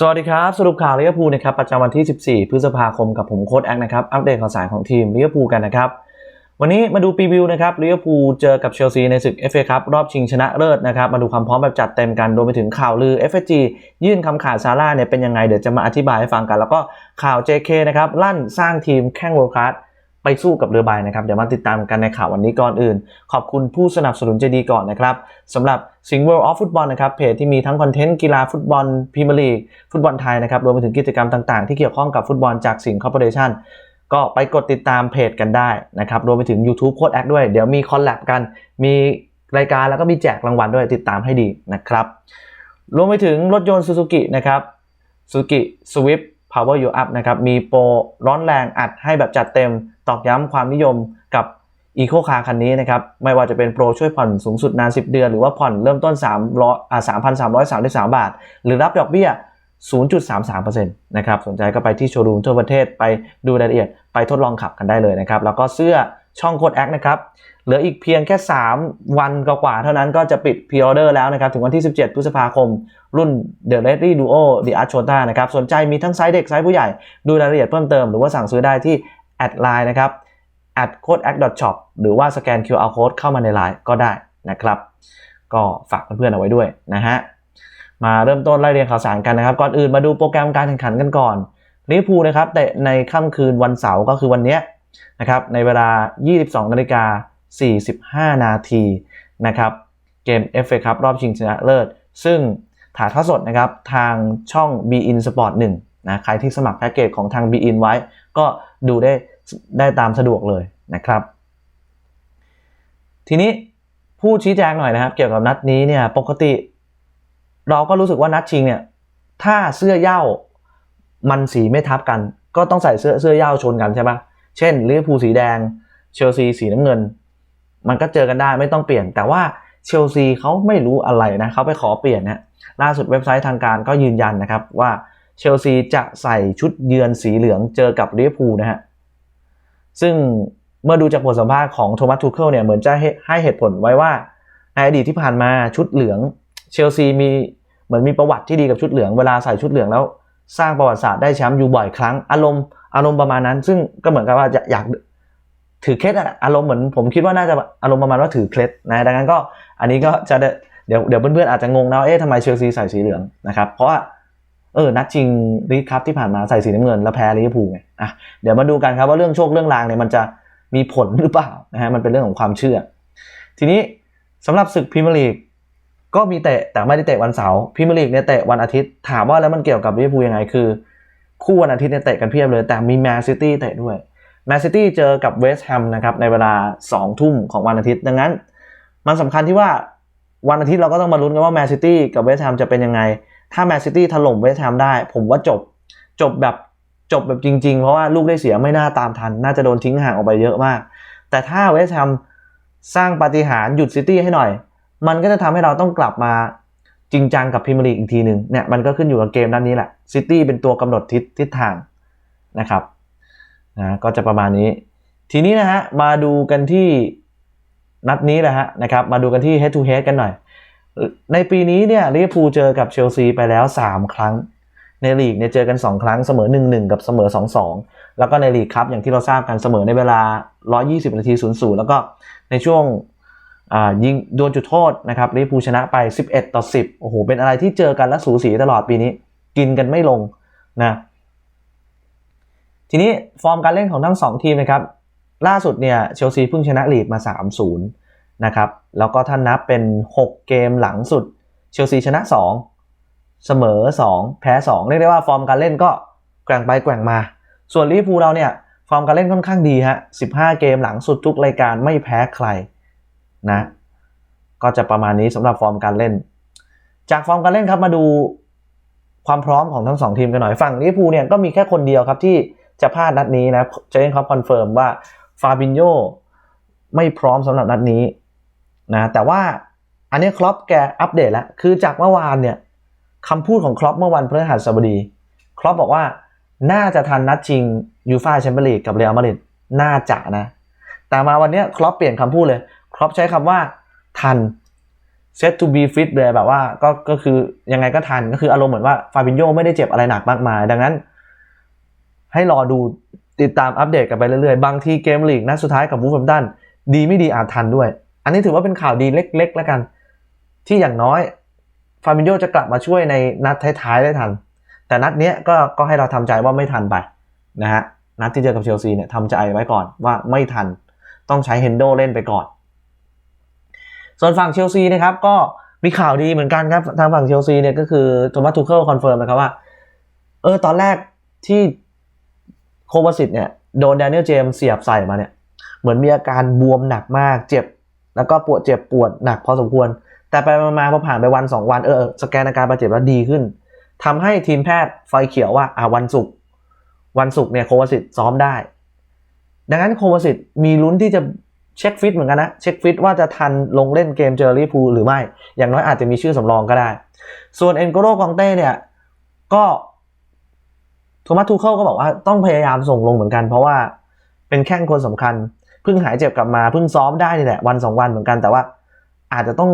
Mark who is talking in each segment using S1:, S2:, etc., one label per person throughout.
S1: สวัสดีครับ สรุปข่าวลิเวอร์พูลนะครับประจำวันที่ 14 พฤษภาคมกับผมโค้ดแอคนะครับอัปเดตข่าวสารของทีมลิเวอร์พูลกันนะครับ วันนี้มาดูพรีวิวนะครับลิเวอร์พูลเจอกับเชลซีในศึก FA ครับรอบชิงชนะเลิศนะครับ มาดูความพร้อมแบบจัดเต็มกันรวมไปถึงข่าวลือ FSG ยื่นคำขาดซาร่าเนี่ยเป็นยังไงเดี๋ยวจะมาอธิบายให้ฟังกัน แล้วก็ข่าว JK นะครับลั่นสร้างทีมแข่งโวล์คัส ไปสู้กับเรือใบนะครับ เดี๋ยวมาติดตามกันในข่าววันนี้ก่อนอื่น ขอบคุณผู้สนับสนุนใจดีก่อนนะครับสำหรับ Sing World of Football นะครับเพจที่มีทั้งคอนเทนต์กีฬาฟุตบอลพรีเมียร์ลีกฟุตบอลไทยนะครับรวมไปถึงกิจกรรมต่างๆ ที่เกี่ยวข้องกับฟุตบอลจากสิงห์คอร์ปอเรชั่นก็ไปกดติดตามเพจกันได้นะครับรวมไปถึง YouTube โค้ดแอคด้วย เดี๋ยวมีคอลแลบกัน มีรายการแล้วก็มีแจกรางวัลด้วยติดตามให้ดีนะครับรวมไปถึงรถยนต์ซูซูกินะครับซูซูกิสวิฟ Power You Up นะครับมีโปรร้อนแรงอัดให้แบบจัดเต็ม ตอกย้ำความนิยมกับ Eco Car คันนี้นะครับ ไม่ว่าจะเป็นโปรช่วยผ่อนสูงสุดนาน 10 เดือน หรือว่าผ่อนเริ่มต้น3ร้อยอ่า3,333 บาท หรือรับดอกเบี้ย 0.33%นะครับ สนใจก็ไปที่โชว์รูมทั่วประเทศไปดูรายละเอียดไปทดลองขับกันได้เลยนะครับ แล้วก็เสื้อช่องโคดแอคนะครับ เหลืออีกเพียงแค่ 3 วันกว่าๆเท่านั้นก็จะปิดพ r ออเดอร์แล้วนะครับ ถึงวันที่ 17 พฤษภาคม รุ่น The r e d y Duo The Art Chota นะครับ สนใจมีทั้งไซส์เด็กไซส์ผู้ใหญ่ ดูรายละเอียดเพิ่มเติมหรือว่าสั่งซื้อได้ที่ แอดไลน์นะครับ at code act shop หรือว่าสแกน QR code เข้ามาในไลน์ก็ได้นะครับ ก็ฝากเพื่อนๆเอาไว้ด้วยนะฮะ มาเริ่มต้นไล่เรียงข่าวสารกันนะครับ ก่อนอื่นมาดูโปรแกรมการแข่งขันกันก่อนลิเวอร์พูลนะครับแต่ในค่ำคืนวันเสาร์ก็คือวันนี้นะครับในเวลา 22นาฬิกา45 นาทีนะครับเกม FA ครับรอบชิงชนะเลิศ ซึ่งถ่ายทอดสดนะครับทางช่อง b i n Sport 1นะใครที่สมัครแพ็กเกจของทาง b i n ไว้ ก็ ดูได้ได้ตามสะดวกเลยนะครับ ทีนี้ผู้ชี้แจงหน่อยนะครับ เกี่ยวกับนัดนี้เนี่ยปกติ เราก็รู้สึกว่านัดชิงเนี่ยถ้าเสื้อเย้ามันสีไม่ทับกัน ก็ต้องใส่เสื้อเสื้อเย้าชนกันใช่ปะเช่นลิเวอร์พูลสีแดงเชลซีสีน้ำเงิน มันก็เจอกันได้ไม่ต้องเปลี่ยน แต่ว่าเชลซีเขาไม่รู้อะไรนะเขาไปขอเปลี่ยนนะล่าสุดเว็บไซต์ทางการก็ยืนยันนะครับว่า เชลซีจะใส่ชุดเยือนสีเหลืองเจอกับลิเวอร์พูลนะฮะ ซึ่งเมื่อดูจากบทสัมภาษณ์ของโทมัสทูเคิลเนี่ยเหมือนจะให้เหตุผลไว้ว่าในอดีตที่ผ่านมาชุดเหลืองเชลซีมีเหมือนมีประวัติที่ดีกับชุดเหลืองเวลาใส่ชุดเหลืองแล้ว สร้างประวัติศาสตร์ได้แชมป์อยู่บ่อยครั้งอารมณ์อารมณ์ประมาณนั้น ซึ่งก็เหมือนกับว่าจะอยากถือเคล็ดอะอารมณ์เหมือนผมคิดว่าน่าจะอารมณ์ประมาณว่าถือเคล็ดนะดังนั้นก็อันนี้ก็จะเดี๋ยวเดี๋ยวเพื่อนๆอาจจะงงนะเอ๊ะทำไมเชลซีใส่สีเหลืองนะครับเพราะว่า เออนัดชิงลีกครับที่ผ่านมาใส่สีน้ำเงินแล้วแพ้ลิเวอร์พูลไงอะเดี๋ยวมาดูกันครับว่าเรื่องโชคเรื่องรางเนี่ยมันจะมีผลหรือเปล่านะฮะมันเป็นเรื่องของความเชื่อ ทีนี้สำหรับศึกพรีเมียร์ลีกก็มีเตะแต่ไม่ได้เตะวันเสาร์พรีเมียร์ลีกเนี่ยเตะวันอาทิตย์ถามว่าแล้วมันเกี่ยวกับลิเวอร์พูลยังไงคือคู่วันอาทิตย์เนี่ยเตะกันเพียบเลย แต่มีแมนซิตี้เตะด้วยแมนซิตี้เจอกับเวสต์แฮมนะครับในเวลา2ทุ่มของวันอาทิตย์ดังนั้น มันสำคัญที่ว่าวันอาทิตย์เราก็ต้องมาลุ้นกันว่าแมนซิตี้กับเวสต์แฮมจะเป็นยังไง ถ้าแมนซิตี้ถล่มเวสต์แฮมได้ ผมว่าจบจบแบบจบแบบจริง ๆ เพราะว่าลูกได้เสียไม่น่าตามทัน น่าจะโดนทิ้งห่างออกไปเยอะมาก แต่ถ้าเวสต์แฮมสร้างปาฏิหาริย์หยุดซิตี้ให้หน่อย มันก็จะทำให้เราต้องกลับมาจริงจังกับพรีเมียร์ลีกอีกทีหนึ่งเนี่ยมันก็ขึ้นอยู่กับเกมด้านนี้แหละซิตี้เป็นตัวกำหนดทิศทิศทางนะครับนะก็จะประมาณนี้ ทีนี้นะฮะมาดูกันที่นัดนี้แหละฮะนะครับมาดูกันที่ head to head กันหน่อย ในปีนี้เนี่ยลิเวอร์พูลเจอกับเชลซีไปแล้ว 3 ครั้ง ในลีกเนี่ยเจอกัน 2 ครั้งเสมอ 1-1 กับเสมอ 2-2 แล้วก็ในลีกครับอย่างที่เราทราบกันเสมอในเวลา 120 นาที 0-0 แล้วก็ในช่วงยิงโดนจุดโทษนะครับลิเวอร์พูลชนะไป 11 ต่อ 10 โอ้โห เป็นอะไรที่เจอกันและสูสีตลอดปีนี้ กินกันไม่ลงนะทีนี้ฟอร์มการเล่นของทั้ง 2 ทีมนะครับล่าสุดเนี่ยเชลซีเพิ่งชนะลีดมา 3-0 นะครับแล้วก็ถ้านับเป็น 6 เกมหลังสุดเชลซีชนะ 2 เสมอ 2 แพ้ 2 เรียกได้ว่าฟอร์มการเล่นก็แกว่งไปแกว่งมา ส่วนลิเวอร์พูลเราเนี่ยฟอร์มการเล่นค่อนข้างดีฮะ 15 เกมหลังสุดทุกรายการไม่แพ้ใครนะก็จะประมาณนี้สำหรับฟอร์มการเล่น จากฟอร์มการเล่นครับมาดูความพร้อมของทั้งสองทีมกันหน่อยฝั่งลิเวอร์พูลเนี่ยก็มีแค่คนเดียวครับที่จะพลาดนัดนี้นะเจนคอปคอนเฟิร์มว่าฟาบินโยไม่พร้อมสำหรับนัดนี้ นะแต่ว่าอันนี้ครอปแกอัปเดตแล้วคือจากเมื่อวานเนี่ยคำพูดของครอปเมื่อวันพฤหัสบดีครอปบอกว่าน่าจะทันนัดชิงยูฟ่าแชมเปี้ยนลีกกับเรอัลมาดริดน่าจะนะ แต่มาวันนี้ครอปเปลี่ยนคำพูดเลยครอปใช้คำว่าทัน set to be fit เลยแบบว่าก็ก็คือยังไงก็ทันก็คืออารมณ์เหมือนว่าฟาบินโยไม่ได้เจ็บอะไรหนักมากมาย ดังนั้น ให้รอดูติดตามอัปเดตกันไปเรื่อยๆ บางทีเกมลีกนัดสุดท้ายกับวูฟแฮมตันดีไม่ดีอาจทันด้วย อันนี้ถือว่าเป็นข่าวดีเล็กๆแล้วกัน ที่อย่างน้อยฟาบินโยจะกลับมาช่วยในนัดท้ายๆได้ทัน แต่นัดเนี้ยก็ก็ให้เราทำใจว่าไม่ทันไปนะฮะนัดที่เจอกับเชลซีเนี่ยทำใจไว้ก่อนว่าไม่ทันต้องใช้เฮนโดเล่นไปก่อน ส่วนฝั่งเชลซีนะครับก็มีข่าวดีเหมือนกันครับทางฝั่งเชลซีเนี่ยก็คือโทมัสทูเคิลคอนเฟิร์มนะครับว่าเออตอนแรกที่โควาสิตเนี่ยโดนแดเนียลเจมส์เสียบใส่มาเนี่ยเหมือนมีอาการบวมหนักมากเจ็บ แล้วก็ปวดเจ็บปวดหนักพอสมควร แต่ไปมาพอผ่านไปวันสองวันเออสแกนอาการบาดเจ็บแล้วดีขึ้นทำให้ทีมแพทย์ไฟเขียวว่าอ่าวันศุกร์วันศุกร์เนี่ยโควาสิตซ้อมได้ ดังนั้นโควาสิตมีลุ้นที่จะเช็คฟิตเหมือนกันนะเช็คฟิตว่าจะทันลงเล่นเกมเจอร์ลีพูลหรือไม่ อย่างน้อยอาจจะมีชื่อสำรองก็ได้ ส่วนเอ็นโกโรกองเต้เนี่ยก็โทมัสทูเคิลก็บอกว่าต้องพยายามส่งลงเหมือนกัน เพราะว่าเป็นแข้งคนสำคัญ พิ่งหายเจ็บกลับมาเพิ่งซ้อมได้นี่แหละวันสองวันเหมือนกันแต่ว่า อาจจะต้อง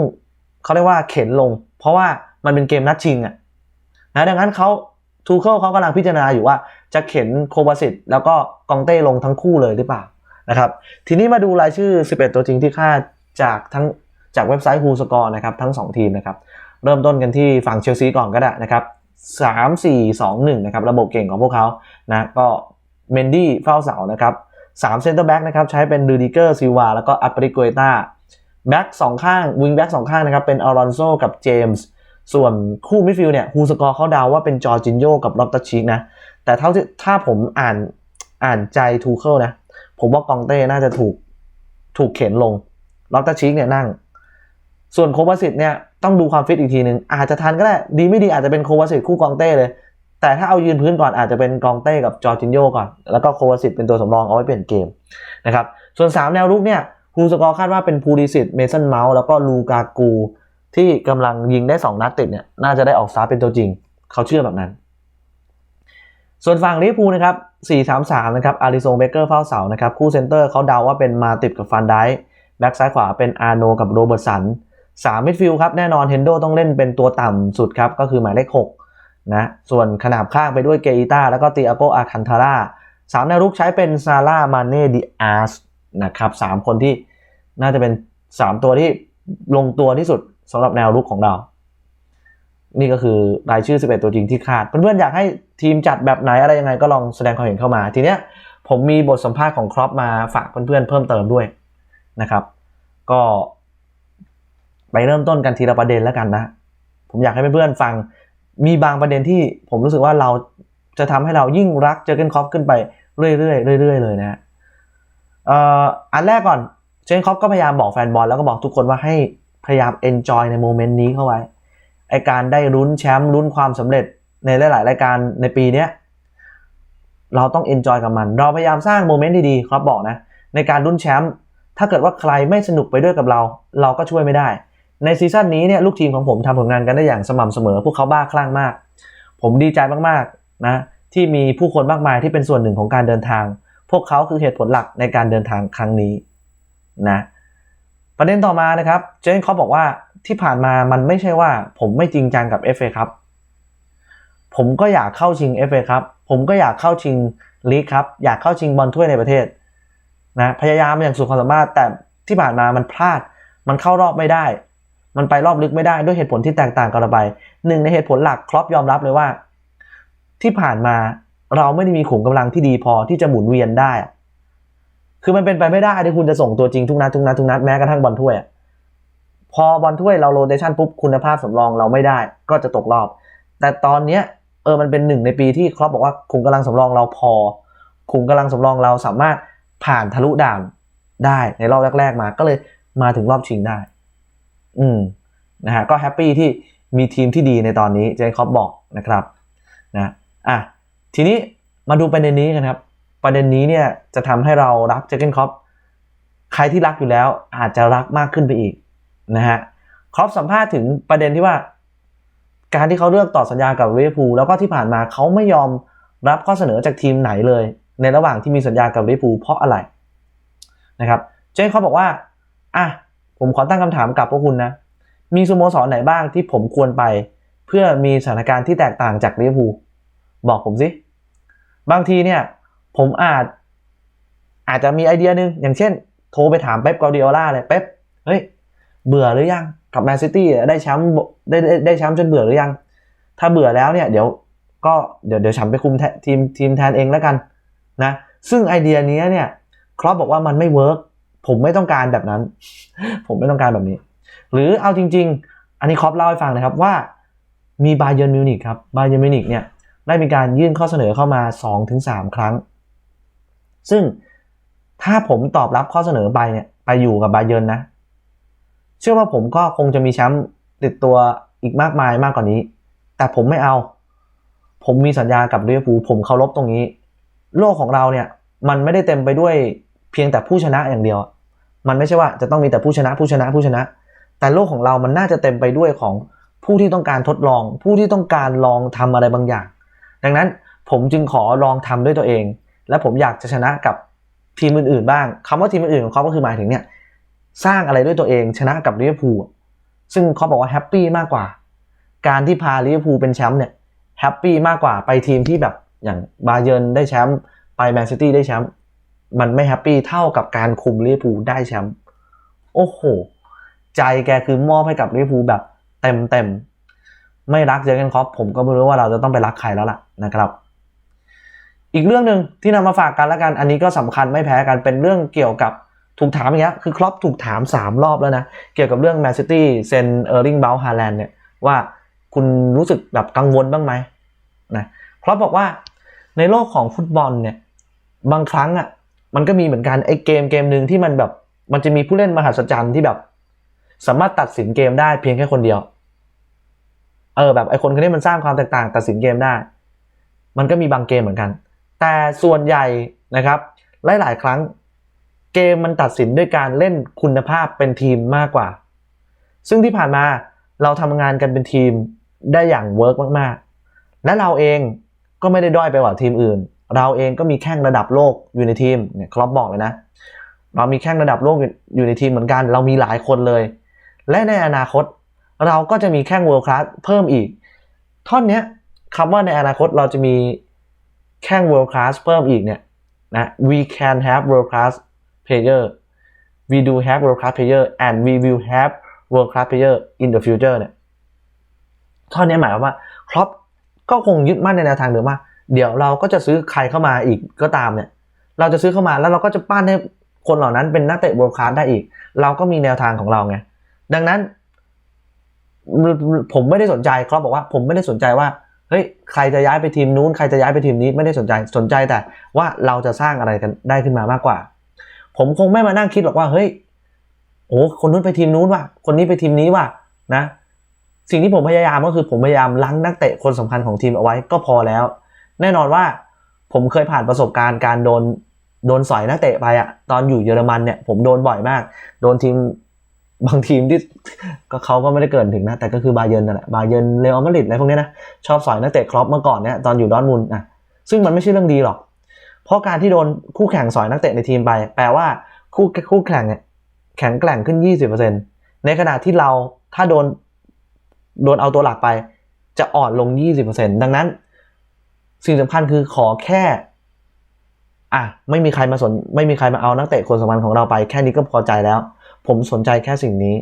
S1: เขาเรียกว่าเข็นลง เพราะว่ามันเป็นเกมนัดชิงอะนะดังนั้นเขาทูเคิลเขากำลังพิจารณาอยู่ว่าจะเข็นโควาสิตแล้วก็กองเต้ลงทั้งคู่เลยหรือเปล่านะครับ ทีนี้มาดูรายชื่อ 11 ตัวจริงที่คาดจากทั้งจากเว็บไซต์ฮูสกอร์นะครับทั้ง 2 ทีมนะครับ เริ่มต้นกันที่ฝั่งเชลซีก่อนก็ได้นะครับ3 4 2 1นะครับระบบเก่งของพวกเขานะก็เมนดี้เฝ้าเสานะครับ 3เซนเตอร์แบ็กนะครับใช้เป็นดูดิเกอร์ซิวาแล้วก็อัปริโกเอตาแบ็กสองข้างวิงแบ็กสองข้างนะครับเป็นอารอนโซกับเจมส์ส่วนคู่มิดฟิลด์เนี่ยฮูสกอร์เขาเดาว่าเป็นจอร์จินโยกับลอตตาชิกนะ แต่เท่าที่ถ้าผมอ่านอ่านใจทูเคิลนะ ผมว่ากองเต้น่าจะถูกถูกเข็นลงลอตตาชิกเนี่ยนั่ง ส่วนโควาสิตเนี่ยต้องดูความฟิตอีกทีหนึ่งอาจจะทันก็ได้ ดีไม่ดีอาจจะเป็นโควาสิตคู่กองเต้เลย แต่ถ้าเอายืนพื้นก่อนอาจจะเป็นกองเต้กับจอร์จินโยก่อน แล้วก็โควาสิตเป็นตัวสำรองเอาไว้เปลี่ยนเกมนะครับส่วน 3 แนวรุกเนี่ยฮูสกอร์คาดว่าเป็นพูดิสิตเมสันเมาส์แล้วก็ลูกากูที่กำลังยิงได้ 2 นัดติดเนี่ยน่าจะได้ออกสตาเป็นตัวจริง เขาเชื่อแบบนั้น ส่วนฝั่งลิเวอร์พูลนะครับ 4-3-3 นะครับอาริโซงเบเกอร์เฝ้าเสานะครับคู่เซนเตอร์เขาเดาว่าเป็นมาติดกับฟันไดแบ็กซ้ายขวาเป็นอาร์โนกับโรเบิร์ตสัน3มิดฟิลด์ครับแน่นอนเฮนโดต้องเล่นเป็นตัวต่ำสุดครับก็คือหมายเลข6 นะส่วนขนาบข้างไปด้วยเกอิต้าแล้วก็ติอาโกอาคันทาร่าสามแนวรุกใช้เป็นซาร่ามาเน่ดิอาสนะครับสามคนที่น่าจะเป็น 3 ตัวที่ลงตัวที่สุดสำหรับแนวรุกของเรา นี่ก็คือรายชื่อ 11 ตัวจริงที่คาด เพื่อนๆอยากให้ทีมจัดแบบไหนอะไรยังไงก็ลองแสดงความเห็นเข้ามา ทีเนี้ยผมมีบทสัมภาษณ์ของครอปมาฝากเพื่อนๆเพิ่มเติมด้วยนะครับ ก็ไปเริ่มต้นกันทีละประเด็นแล้วกันนะ ผมอยากให้เพื่อนๆฟัง มีบางประเด็นที่ผมรู้สึกว่าเราจะทำให้เรายิ่งรักเจอเกนคอปขึ้นไปเรื่อยๆเรื่อยๆเลยนะเอ่ออันแรกก่อนเจนคอปก็พยายามบอกแฟนบอลแล้วก็บอกทุกคนว่าให้พยายาม enjoy ในโมเมนต์นี้เข้าไว้ไอการได้ลุ้นแชมป์ลุ้นความสำเร็จในหลายๆรายการในปีเนี้ยเราต้อง enjoy กับมัน เราพยายามสร้างโมเมนต์ดีๆครับบอกนะ ในการลุ้นแชมป์ถ้าเกิดว่าใครไม่สนุกไปด้วยกับเรา เราก็ช่วยไม่ได้ ในซีซั่นนี้เนี่ยลูกทีมของผมทำผลงานกันได้อย่างสม่ำเสมอ พวกเขาบ้าคลั่งมาก ผมดีใจมากๆนะที่มีผู้คนมากมายที่เป็นส่วนหนึ่งของการเดินทาง พวกเขาคือเหตุผลหลักในการเดินทางครั้งนี้นะประเด็นต่อมานะครับเจนคอปบอกว่าที่ผ่านมามันไม่ใช่ว่า ผมไม่จริงจังกับ FA ครับผมก็อยากเข้าชิง FA ครับผมก็อยากเข้าชิงลีกครับอยากเข้าชิงบอลถ้วยในประเทศนะพยายามอย่างสุดความสามารถแต่ที่ผ่านมามันพลาด มันเข้ารอบไม่ได้ มันไปรอบลึกไม่ได้ด้วยเหตุผลที่แตกต่างกันไปหนึ่งในเหตุผลหลักครอปยอมรับเลยว่า ที่ผ่านมาเราไม่ได้มีขุมกำลังที่ดีพอที่จะหมุนเวียนได้ คือมันเป็นไปไม่ได้ที่คุณจะส่งตัวจริงทุกนัดทุกนัดทุกนัดแม้กระทั่งบอลถ้วยพอบอลถ้วยเราโรเตชันปุ๊บคุณภาพสำรองเราไม่ได้ ก็จะตกรอบ แต่ตอนเนี้ยเออมันเป็นหนึ่งในปีที่ครอปบอกว่าขุมกำลังสำรองเราพอ ขุมกำลังสำรองเราสามารถผ่านทะลุด่านได้ในรอบแรก ๆ มาก็เลยมาถึงรอบชิงได้ อืมนะฮะก็แฮปปี้ที่มีทีมที่ดีในตอนนี้เจนคอปบอกนะครับนะอะทีนี้มาดูประเด็นนี้กันครับ ประเด็นนี้เนี่ยจะทำให้เรารักเจเกนคอปใครที่รักอยู่แล้วอาจจะรักมากขึ้นไปอีกนะฮะครอปสัมภาษณ์ถึงประเด็นที่ว่า การที่เขาเลือกต่อสัญญากับลิเวอร์พูลแล้วก็ที่ผ่านมาเขาไม่ยอมรับข้อเสนอจากทีมไหนเลย ในระหว่างที่มีสัญญากับลิเวอร์พูลเพราะอะไรนะครับ เจนเขาบอกว่าอะ ผมขอตั้งคำถามกับพวกคุณนะ มีสโมสรไหนบ้างที่ผมควรไป เพื่อมีสถานการณ์ที่แตกต่างจากลิเวอร์พูลบอกผมสิ บางทีเนี่ย ผมอาจ อาจจะมีไอเดียหนึงอย่างเช่น โทรไปถามเป๊ปการ์ดิโอลาเลยเป๊ปเฮ้ย เบื่อหรือยังกับแมนซิตี้ได้แชมป์ได้ได้แชมป์จนเบื่อหรือยัง ถ้าเบื่อแล้วเนี่ย เดี๋ยวก็เดี๋ยวเดี๋ยวฉันไปคุมททีมทีมแทนเองแล้วกันนะ ซึ่งไอเดียนี้เนี่ยครอปบอกว่ามันไม่เวิร์ก ผมไม่ต้องการแบบนั้น ผมไม่ต้องการแบบนี้ หรือเอาจริง ๆ อันนี้คอปเล่าให้ฟังนะครับว่ามีบาเยิร์นมิวนิกครับบาเยิร์นมิวนิกเนี่ยได้มีการยื่นข้อเสนอเข้ามา 2-3 ครั้ง ซึ่งถ้าผมตอบรับข้อเสนอไปเนี่ยไปอยู่กับบาเยิร์นนะ เชื่อว่าผมก็คงจะมีแชมป์ติดตัวอีกมากมายมากกว่านี้ แต่ผมไม่เอา ผมมีสัญญากับเวอร์พูผมเคารพตรงนี้ โลกของเราเนี่ยมันไม่ได้เต็มไปด้วย เพียงแต่ผู้ชนะอย่างเดียว มันไม่ใช่ว่าจะต้องมีแต่ผู้ชนะผู้ชนะผู้ชนะ แต่โลกของเรามันน่าจะเต็มไปด้วยของผู้ที่ต้องการทดลอง ผู้ที่ต้องการลองทำอะไรบางอย่าง ดังนั้นผมจึงขอลองทำด้วยตัวเอง และผมอยากจะชนะกับทีมอื่นๆบ้างคำว่าทีมอื่นๆของเขาก็คือหมายถึงเนี่ยสร้างอะไรด้วยตัวเอง ชนะกับลิเวอร์พูลซึ่งเขาบอกว่าแฮปปี้มากกว่า การที่พาลิเวอร์พูลเป็นแชมป์เนี่ยแฮปปี้มากกว่าไปทีมที่แบบอย่างบาเยิร์นได้แชมป์ไปแมนซิตี้ได้แชมป์ มันไม่แฮปปี้เท่ากับการคุมลิเวอร์พูลได้แชมป์โอ้โห ใจแกคือมอบให้กับลิเวอร์พูลแบบเต็มเต็มไม่รักเจอร์เกนคล็อปผมก็ไม่รู้ว่าเราจะต้องไปรักใครแล้วล่ะนะครับ อีกเรื่องหนึ่งที่นำมาฝากกันแล้วกัน อันนี้ก็สำคัญไม่แพ้กันเป็นเรื่องเกี่ยวกับถูกถามอย่างเงี้ยคือครอปถูกถาม 3 รอบแล้วนะ เกี่ยวกับเรื่องแมนซิตี้เซนเออร์ลิงเบลฮาแลนด์เนี่ยว่าคุณรู้สึกแบบกังวลบ้างไหมนะครอปบอกว่าในโลกของฟุตบอลเนี่ยบางครั้งอะ มันก็มีเหมือนกันไอ้เกมเกมหนึ่งที่มันแบบ มันจะมีผู้เล่นมหัศจรรย์ที่แบบ สามารถตัดสินเกมได้เพียงแค่คนเดียว เออแบบไอ้คนคนนี้มันสร้างความแตกต่าง ตัดสินเกมได้ มันก็มีบางเกมเหมือนกัน แต่ส่วนใหญ่นะครับ หลายๆ ครั้งเกมมันตัดสินด้วยการเล่นคุณภาพเป็นทีมมากกว่า ซึ่งที่ผ่านมาเราทำงานกันเป็นทีมได้อย่างเวิร์กมาก ๆ และเราเองก็ไม่ได้ด้อยไปกว่าทีมอื่น เราเองก็มีแข่งระดับโลกอยู่ในทีมเนี่ยครอปบอกเลยนะ เรามีแข่งระดับโลกอยู่ในทีมเหมือนกัน เรามีหลายคนเลย และในอนาคต เราก็จะมีแข่ง world class เพิ่มอีก ท่อนเนี้ยคำว่าในอนาคตเราจะมีแข่ง world class เพิ่มอีกเนี่ยนะ we can have world class player we do have world class player and we will have world class player in the future เนี่ยท่อนนี้หมายความว่าครอปก็คงยึดมั่นในแนวทางเดิมว่า เดี๋ยวเราก็จะซื้อใครเข้ามาอีกก็ตามเนี่ย เราจะซื้อเข้ามาแล้วเราก็จะปั้นให้คนเหล่านั้นเป็นนักเตะ world class ได้อีก เราก็มีแนวทางของเราไง ดังนั้น ผมไม่ได้สนใจครอปบอกว่าผมไม่ได้สนใจว่าเฮ้ยใครจะย้ายไปทีมนู้นใครจะย้ายไปทีมนี้ไม่ได้สนใจสนใจแต่ว่าเราจะสร้างอะไรกันได้ขึ้นมามากกว่า ผมคงไม่มานั่งคิดหรอกว่าเฮ้ยโอ้คนนู้นไปทีมนู้นว่ะคนนี้ไปทีมนี้ว่ะนะ สิ่งที่ผมพยายามก็คือผมพยายามล้างนักเตะคนสำคัญของทีมเอาไว้ก็พอแล้ว แน่นอนว่าผมเคยผ่านประสบการณ์การโดนโดนสอยนักเตะไปอะตอนอยู่เยอรมันเนี่ยผมโดนบ่อยมาก โดนทีมบางทีมที่ก็เขาก็ไม่ได้เกินถึงนะ แต่ก็คือบาเยินนั่นแหละบาเยินเรอัลมาดริดอะไรพวกนี้นะ ชอบสอยนักเตะครอปเมื่อก่อนเนี่ยตอนอยู่ดอทมุนอะซึ่งมันไม่ใช่เรื่องดีหรอก เพราะการที่โดนคู่แข่งสอยนักเตะในทีมไป แปลว่าคู่คู่แข่งเนี่ยแข็งแกร่งขึ้น 20%ในขณะที่เราถ้าโดนโดนเอาตัวหลักไป จะอ่อนลง 20%ดังนั้น สิ่งสำคัญคือขอแค่อะไม่มีใครมาสนไม่มีใครมาเอานักเตะคนสำคัญของเราไป แค่นี้ก็พอใจแล้ว ผมสนใจแค่สิ่งนี้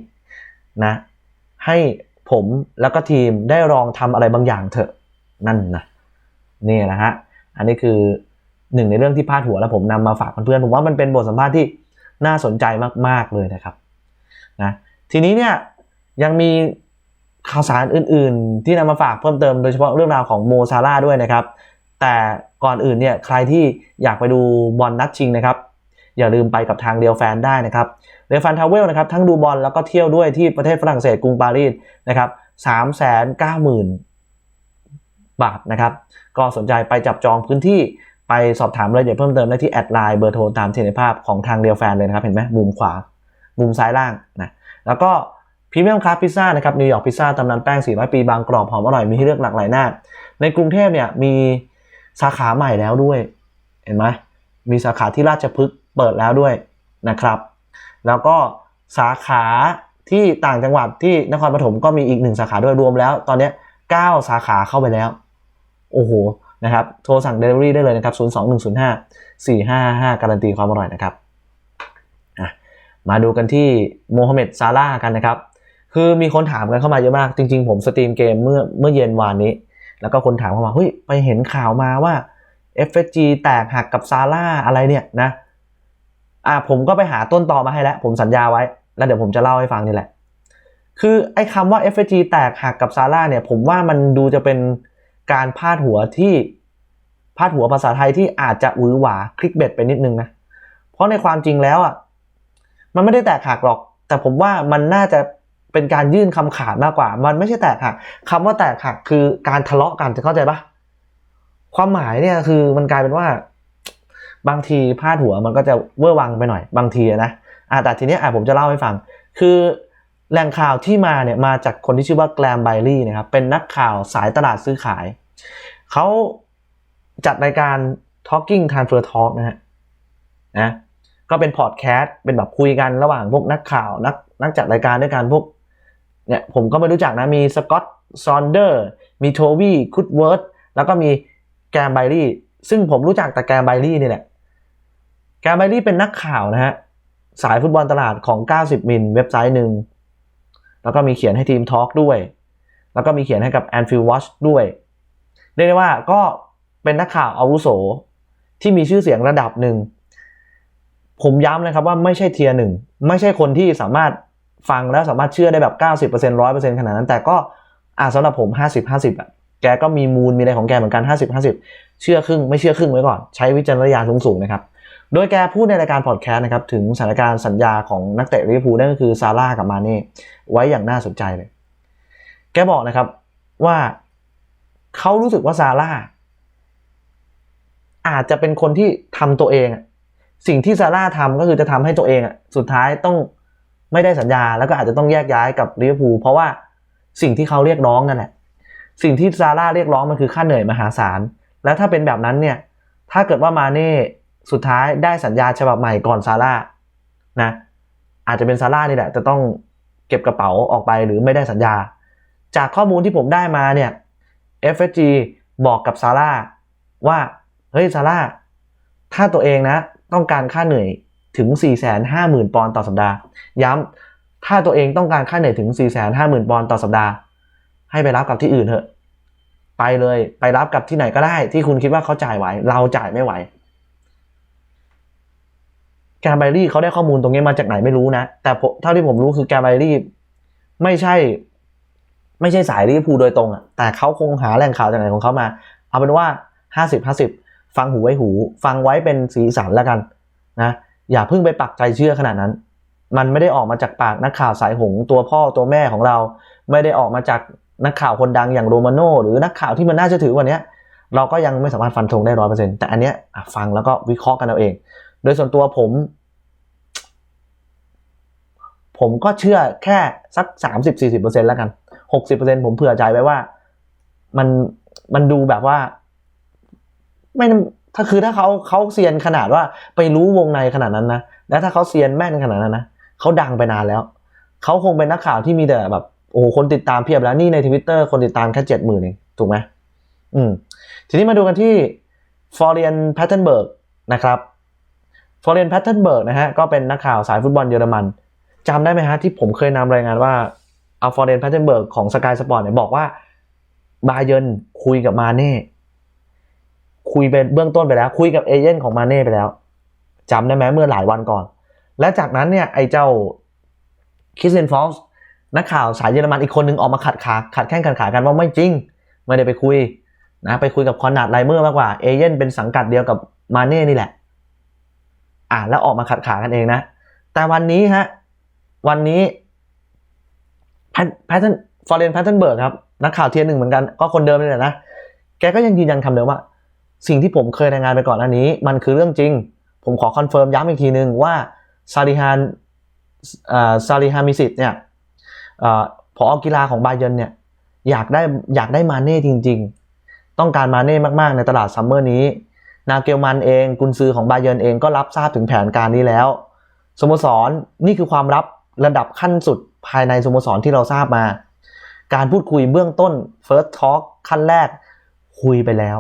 S1: นะ ให้ผมแล้วก็ทีมได้ลองทำอะไรบางอย่างเถอะนั่นนะนี่นะฮะอันนี้คือหนึ่งในเรื่องที่พาดหัวแล้วผมนำมาฝากเพื่อนๆผมว่ามันเป็นบทสัมภาษณ์ที่น่าสนใจมากๆเลยนะครับนะทีนี้เนี่ยยังมี ข่าวสารอื่นๆ ที่นำมาฝากเพิ่มเติมโดยเฉพาะเรื่องราวของโมซาร่าด้วยนะครับ แต่ก่อนอื่นเนี่ยใครที่อยากไปดูบอลนัดชิงนะครับ อย่าลืมไปกับทางเดียวแฟนได้นะครับเดียวแฟนทาวเวลนะครับทั้งดูบอลแล้วก็เที่ยวด้วยที่ประเทศฝรั่งเศสกรุงปารีสนะครับสามแสนเก้าหมื่นบาทนะครับ ก็สนใจไปจับจองพื้นที่ไปสอบถามรายละเอียดเพิ่มเติมได้ที่แอดไลน์เบอร์โทรตามที่ในภาพของทางเดียวแฟนเลยนะครับ เห็นไหมมุมขวา มุมซ้ายล่างนะแล้วก็ พรีเมียมคลาสพิซซ่านะครับนิวยอร์กพิซซ่าตำนานแป้ง 400 ปีบางกรอบหอมอร่อยมีให้เลือกหลากหลายหน้า ในกรุงเทพเนี่ยมีสาขาใหม่แล้วด้วย เห็นไหมมีสาขาที่ราชพฤกษ์เปิดแล้วด้วยนะครับ แล้วก็สาขาที่ต่างจังหวัดที่นครปฐมก็มีอีกหนึ่งสาขาด้วยรวมแล้ว ตอนนี้ 9 สาขาเข้าไปแล้ว โอ้โหนะครับโทรสั่ง Delivery ได้เลยนะครับ 02105 455การันตีความอร่อยนะครับ มาดูกันที่โมฮัมเหม็ดซาร่ากันนะครับ คือมีคนถามกันเข้ามาเยอะมาก จริง ๆ ผมสตรีมเกมเมื่อเมื่อเย็นวานนี้ แล้วก็คนถามเข้ามาเฮ้ยไปเห็นข่าวมาว่า FSG แตกหักกับซาร่าอะไรเนี่ยนะอะผมก็ไปหาต้นตอมาให้แล้ว ผมสัญญาไว้ แล้วเดี๋ยวผมจะเล่าให้ฟังนี่แหละ คือไอ้คำว่า FSG แตกหักกับซาร่าเนี่ยผมว่ามันดูจะเป็นการพาดหัวที่พาดหัวภาษาไทยที่อาจจะหวือหวาคลิกเบ็ดไปนิดนึงนะ เพราะในความจริงแล้วอะมันไม่ได้แตกหักหรอก แต่ผมว่ามันน่าจะ เป็นการยื่นคำขาดมากกว่า มันไม่ใช่แตกหักคำว่าแตกหักคือการทะเลาะกันจะเข้าใจปะความหมายเนี่ยคือมันกลายเป็นว่า บางทีพาดหัวมันก็จะเวอร์วังไปหน่อย บางทีนะอ่าแต่ทีเนี้ยอะผมจะเล่าให้ฟัง คือแหล่งข่าวที่มาเนี่ยมาจากคนที่ชื่อว่าแกลมไบลี่นะครับเป็นนักข่าวสายตลาดซื้อขาย เขาจัดรายการ Talking Transfer Talk นะฮะนะก็เป็นพอดแคสต์เป็นแบบคุยกันระหว่างพวกนักข่าว นักนักจัดรายการด้วยกันพวก เนี่ยผมก็ไม่รู้จักนะ มีสกอตซอนเดอร์ มีโทวีคุดเวิร์ดแล้วก็มีแกมไบลี่ ซึ่งผมรู้จักแต่แกมไบลี่นี่แหละ แกมไบลี่เป็นนักข่าวนะฮะ สายฟุตบอลตลาดของ 90 มิลเว็บไซต์หนึ่ง แล้วก็มีเขียนให้ทีมทอล์กด้วย แล้วก็มีเขียนให้กับ Anfield Watch ด้วย เรียกได้ว่าก็เป็นนักข่าวอาวุโสที่มีชื่อเสียงระดับหนึ่ง ผมย้ำนะครับว่าไม่ใช่เทียร์หนึ่ง ไม่ใช่คนที่สามารถ ฟังแล้วสามารถเชื่อได้แบบ 90% 100%ขนาดนั้น แต่ก็อ่าสำหรับผม 50 50อะแกก็มีมูลมีอะไรของแกเหมือนกัน 50 50 เชื่อครึ่งไม่เชื่อครึ่งไว้ก่อน ใช้วิจารณญาณสูงๆนะครับโดยแกพูดในรายการพอดแคสต์นะครับถึงสถานการณ์สัญญาของนักเตะลิเวอร์พูลนั่นก็คือซาร่ากับมาเน่ไว้อย่างน่าสนใจเลย แกบอกนะครับว่าเขารู้สึกว่าซาร่าอาจจะเป็นคนที่ทำตัวเอง สิ่งที่ซาร่าทำก็คือจะทำให้ตัวเองสุดท้ายต้อง ไม่ได้สัญญาแล้วก็อาจจะต้องแยกย้ายกับลิเวอร์พูลเพราะว่าสิ่งที่เขาเรียกร้องนั่นแหละสิ่งที่ซาร่าเรียกร้องมันคือค่าเหนื่อยมหาศาล แล้วถ้าเป็นแบบนั้นเนี่ย ถ้าเกิดว่ามาเน่สุดท้ายได้สัญญาฉบับใหม่ก่อนซาร่านะอาจจะเป็นซาร่านี่แหละจะต้องเก็บกระเป๋าออกไปหรือไม่ได้สัญญา จากข้อมูลที่ผมได้มาเนี่ย FSG บอกกับซาร่าว่าเฮ้ยซาร่าถ้าตัวเองนะ ต้องการค่าเหนื่อย ถึง 450,000 ปอนด์ต่อสัปดาห์ ย้ำถ้าตัวเองต้องการค่าเหนื่อยถึง 450,000 ปอนด์ต่อสัปดาห์ ให้ไปรับกับที่อื่นเถอะ ไปเลยไปรับกับที่ไหนก็ได้ ที่คุณคิดว่าเขาจ่ายไหว เราจ่ายไม่ไหวแกมไบรี่เขาได้ข้อมูลตรงนี้มาจากไหนไม่รู้นะ แต่เท่าที่ผมรู้คือแกมไบรี่ไม่ใช่ ไม่ใช่สายลิเวอร์พูลโดยตรงอะแต่เขาคงหาแหล่งข่าวจากไหนของเขามา เอาเป็นว่า 50 50 ฟังหูไว้หู ฟังไว้เป็นสีสันแล้วกันนะ อย่าเพิ่งไปปักใจเชื่อขนาดนั้น มันไม่ได้ออกมาจากปากนักข่าวสายหงตัวพ่อตัวแม่ของเรา ไม่ได้ออกมาจากนักข่าวคนดังอย่างโรมาโน่หรือนักข่าวที่มันน่าจะถือกว่านี้เราก็ยังไม่สามารถฟันธงได้ร้อยเปอร์เซ็นต์แต่อันเนี้ยฟังแล้วก็วิเคราะห์กันเอาเอง โดยส่วนตัวผม ผมก็เชื่อแค่สักสามสิบสี่สิบเปอร์เซ็นต์แล้วกันหกสิบเปอร์เซ็นต์ผมเผื่อใจไว้ว่า มันมันดูแบบว่า ไม่ ถ้าคือถ้าเขาเขาเซียนขนาดว่าไปรู้วงในขนาดนั้นนะ แล้วถ้าเขาเซียนแม่นขนาดนั้นนะเขาดังไปนานแล้ว เขาคงเป็นนักข่าวที่มีแต่แบบโอ้โหคนติดตามเพียบแล้วนี่ในทวิตเตอร์คนติดตามแค่เจ็ดหมื่นเองถูกไหมอืมทีนี้มาดูกันที่ฟอร์เรียนแพทเทนเบิร์กนะครับฟอร์เรียนแพทเทนเบิร์กนะฮะก็เป็นนักข่าวสายฟุตบอลเยอรมันจำได้ไหมฮะที่ผมเคยนำรายงานว่าเอาฟอร์เรียนแพทเทนเบิร์กของสกายสปอร์ตเนี่ยบอกว่าบาเยนคุยกับมาเน่ คุยเป็นเบื้องต้นไปแล้ว คุยกับเอเย่นของมาเน่ไปแล้วจำได้ไหมเมื่อหลายวันก่อน และจากนั้นเนี่ยไอ้เจ้าคิสเซนฟอลส์นักข่าวสายเยอรมันอีกคนนึงออกมาขัดขาขัดแข้งขัดขากันว่าไม่จริง ไม่ได้ไปคุยนะไปคุยกับคอนนาดไลเมอร์มากกว่าเอเย่นเป็นสังกัดเดียวกับมาเน่นี่แหละ อ่าแล้วออกมาขัดขากันเองนะ แต่วันนี้ฮะวันนี้แพทเทิร์นฟอร์เรนแพทเทิร์นเบิร์กครับนักข่าวเทียร์หนึ่งเหมือนกันก็คนเดิมนี่แหละนะแกก็ยังยืนยันคำเดิมว่า สิ่งที่ผมเคยรายงานไปก่อนหน้านี้ มันคือเรื่องจริง ผมขอคอนเฟิร์มย้ำอีกทีหนึ่งว่าซาลิฮานซาลิฮามิสิตเนี่ยผอกีฬาของบาเยนเนี่ยอยากได้อยากได้มาเน่จริง ๆ ต้องการมาเน่มากๆ ในตลาดซัมเมอร์นี้ นาเกลมันเองกุนซือของบาเยนเองก็รับทราบถึงแผนการนี้แล้วสโมสรนี่คือความลับระดับขั้นสุดภายในสโมสรที่เราทราบมา การพูดคุยเบื้องต้น first talk ขั้นแรกคุยไปแล้ว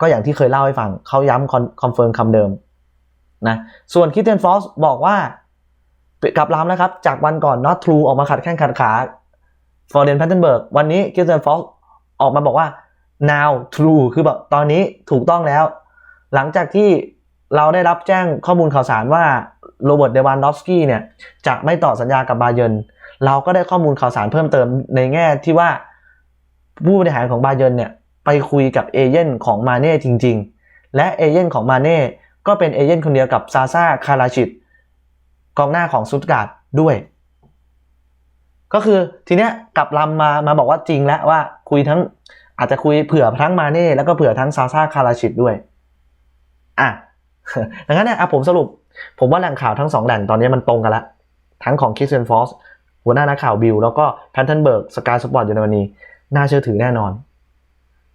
S1: ก็อย่างที่เคยเล่าให้ฟังเขาย้ำคอนเฟิร์มคำเดิมนะส่วนคิเทนฟอสบอกว่า กลับลำแล้วครับ จากวันก่อน not true ออกมาขัดแข้งขัดขาฟอร์เรนแพทเทนเบิร์กวันนี้คิเทนฟอสออกมาบอกว่า now true คือแบบตอนนี้ถูกต้องแล้ว หลังจากที่เราได้รับแจ้งข้อมูลข่าวสารว่าโรเบิร์ตเดวานดอฟสกี้เนี่ยจะไม่ต่อสัญญากับบาเยนเราก็ได้ข้อมูลข่าวสารเพิ่มเติมในแง่ที่ว่าผู้บริหารของบาเยนเนี่ย ไปคุยกับเอเย่นของมาเน่จริง ๆ และเอเย่นของมาเน่ก็เป็นเอเย่นคนเดียวกับซาซาคาราชิตกองหน้าของซุตการ์ดด้วย ก็คือทีเนี้ยกลับลำมามาบอกว่าจริงแล้วว่าคุยทั้งอาจจะคุยเผื่อทั้งมาเน่แล้วก็เผื่อทั้งซาซาคาราชิตด้วยอะดังนั้นเนี่ยอะผมสรุป ผมว่าแหล่งข่าวทั้งสองแหล่งตอนนี้มันตรงกันละทั้งของคิสเซนฟอสหัวหน้านักข่าวบิลแล้วก็แพนเทนเบิร์กสกายสปอร์ตเยอรมนีน่าเชื่อถือแน่นอน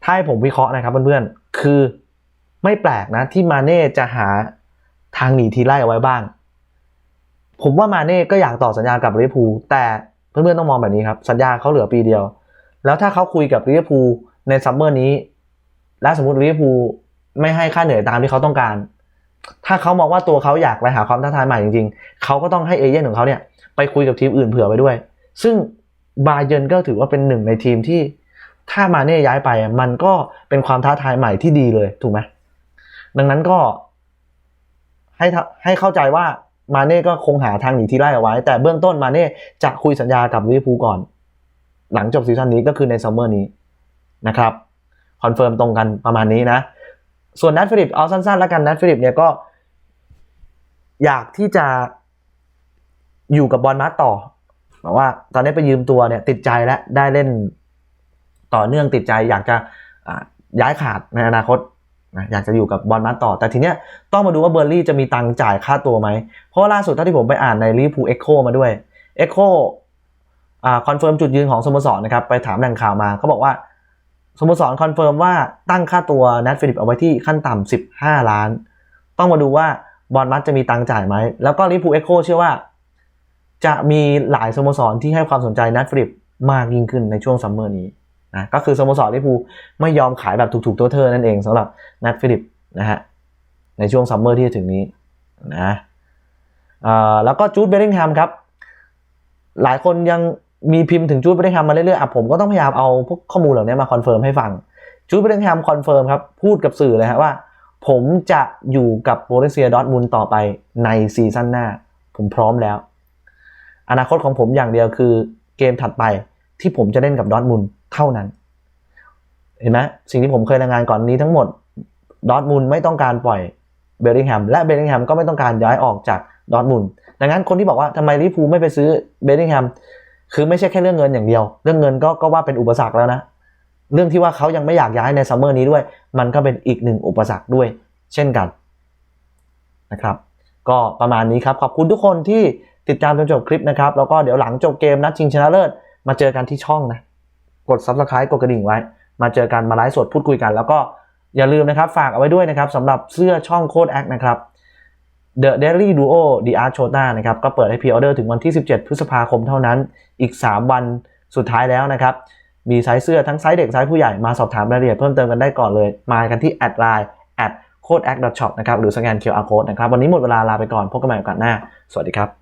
S1: ถ้าให้ผมวิเคราะห์นะครับเพื่อนๆ คือไม่แปลกนะที่มาเน่จะหาทางหนีทีไล่เอาไว้บ้าง ผมว่ามาเน่ก็อยากต่อสัญญากับลิเวอร์พูลแต่เพื่อนๆต้องมองแบบนี้ครับ สัญญาเขาเหลือปีเดียว แล้วถ้าเขาคุยกับลิเวอร์พูลในซัมเมอร์นี้ และสมมติลิเวอร์พูลไม่ให้ค่าเหนื่อยตามที่เขาต้องการ ถ้าเขามองว่าตัวเขาอยากไปหาความท้าทายใหม่จริงๆ เขาก็ต้องให้เอเย่นของเขาเนี่ยไปคุยกับทีมอื่นเผื่อไปด้วย ซึ่งบาเยร์นก็ถือว่าเป็นหนึ่งในทีมที่ ถ้ามาเน่ย้ายไปมันก็เป็นความท้าทายใหม่ที่ดีเลยถูกไหมดังนั้นก็ ให้ให้เข้าใจว่ามาเน่ก็คงหาทางหนีที่ไล่เอาไว้ แต่เบื้องต้นมาเน่จะคุยสัญญากับลิเวอร์พูลก่อน หลังจบซีซั่นนี้ก็คือในซัมเมอร์นี้นะครับคอนเฟิร์มตรงกันประมาณนี้นะ ส่วนนัทฟิลิปเอาสั้นๆแล้วกันนัทฟิลิปเนี่ยก็ อยากที่จะอยู่กับบอลมัดต่อบอกว่า ตอนนี้ไปยืมตัวเนี่ย ติดใจแล้วได้เล่น ต่อเนื่องติดใจอยากจะย้ายขาดในอนาคตนะอยากจะอยู่กับบอลมัดต่อ แต่ทีเนี้ยต้องมาดูว่าเบอร์ลี่จะมีตังค์จ่ายค่าตัวไหม เพราะว่าล่าสุดเท่าที่ผมไปอ่านในรีพูเอ็กโคมาด้วยเอ็กโคคอนเฟิร์มจุดยืนของสโมสรนะครับ ไปถามแหล่งข่าวมาเขาบอกว่าสโมสรคอนเฟิร์มว่าตั้งค่าตัวนัทฟิลิปเอาไว้ที่ขั้นต่ำ15 ล้าน ต้องมาดูว่าบอลมัดจะมีตังค์จ่ายไหม แล้วก็ลิพูเอ็กโคเชื่อว่า จะมีหลายสโมสรที่ให้ความสนใจนัทฟิลิปมากยิ่งขึ้นในช่วงซัมเมอร์นี้ นะก็คือสโมสรลิพูไม่ยอมขายแบบถูกๆตัวเธอนั่นเองสำหรับนัทฟิลิปนะฮะในช่วงซัมเมอร์ที่จะถึงนี้นะแล้วก็จูดเบลลิงแฮมครับ หลายคนยังมีพิมพ์ถึงจูดเบลลิงแฮมมาเรื่อยๆอะผมก็ต้องพยายามเอาพวกข้อมูลเหล่านี้มาคอนเฟิร์มให้ฟังจูดเบลลิงแฮมคอนเฟิร์มครับ พูดกับสื่อเลยฮะว่า ผมจะอยู่กับโบรเซียดอร์ทมุนต่อไปในซีซั่นหน้า ผมพร้อมแล้ว อนาคตของผมอย่างเดียวคือเกมถัดไปที่ผมจะเล่นกับดอร์ทมุน เท่านั้น เห็นไหมสิ่งที่ผมเคยรายงานก่อนนี้ทั้งหมดดอทมุนไม่ต้องการปล่อยเบลลิงแฮมและเบลลิงแฮมก็ไม่ต้องการย้ายออกจากดอทมุนดังนั้นคนที่บอกว่าทำไมลิฟูไม่ไปซื้อเบลลิงแฮมคือไม่ใช่แค่เรื่องเงินอย่างเดียว เรื่องเงินก็ก็ว่าเป็นอุปสรรคแล้วนะ เรื่องที่ว่าเขายังไม่อยากย้ายในซัมเมอร์นี้ด้วย มันก็เป็นอีกหนึ่งอุปสรรคด้วย เช่นกันนะครับ ก็ประมาณนี้ครับ ขอบคุณทุกคนที่ติดตามจนจบคลิปนะครับ แล้วก็เดี๋ยวหลังจบเกมนัดชิงชนะเลิศมาเจอกันที่ช่องนะ กด subscribe กดกระดิ่งไว้ มาเจอกันมาไลฟ์สดพูดคุยกัน แล้วก็อย่าลืมนะครับฝากเอาไว้ด้วยนะครับสำหรับเสื้อช่องโค้ดแอคนะครับ The Daily Duo The Art Chota นะครับก็เปิดให้พรีออเดอร์ถึงวันที่ 17 พฤษภาคมเท่านั้นอีก 3 วันสุดท้ายแล้วนะครับมีไซส์เสื้อทั้งไซส์เด็กไซส์ผู้ใหญ่มาสอบถามรายละเอียดเพิ่มเติมกันได้ก่อนเลย มากันที่แอดไลน์ at codeact shop นะครับหรือสแกน QR code นะครับวันนี้หมดเวลาลาไปก่อนพบกันใหม่โอกาสหน้า สวัสดีครับ